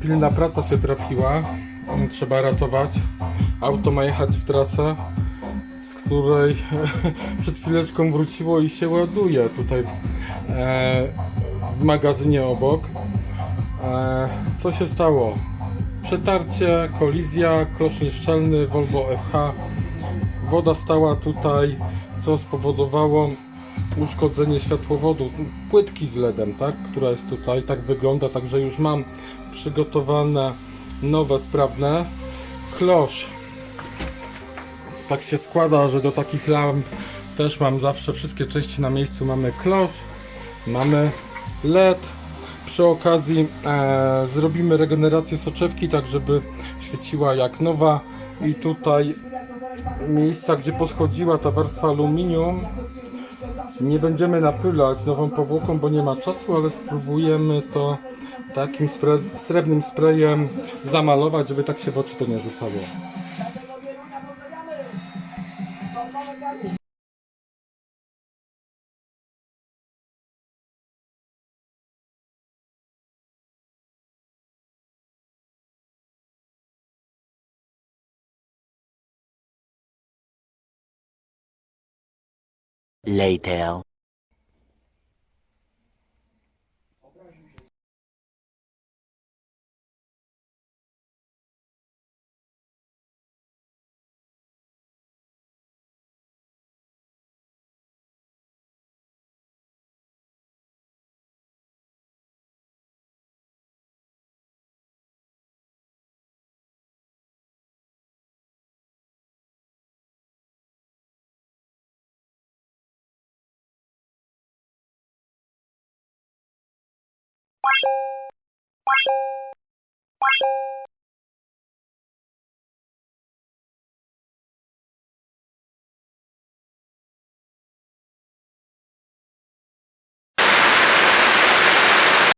pilna praca się trafiła. Mm, Trzeba ratować. Auto ma jechać w trasę, z której przed chwileczką wróciło i się ładuje tutaj e, w magazynie obok. E, co się stało? Przetarcie, kolizja, klosz nieszczelny, Volvo FH. Woda stała tutaj, co spowodowało uszkodzenie światłowodu, płytki z LEDem, tak, która jest tutaj, tak wygląda, także już mam przygotowane nowe, sprawne. Klosz. Tak się składa, że do takich lamp też mam zawsze wszystkie części na miejscu. Mamy klosz, mamy LED. Przy okazji e, zrobimy regenerację soczewki, tak żeby świeciła jak nowa. I tutaj miejsca, gdzie poschodziła ta warstwa aluminium, nie będziemy napylać nową powłoką, bo nie ma czasu, ale spróbujemy to takim srebrnym sprayem zamalować, żeby tak się w oczy to nie rzucało. Later. you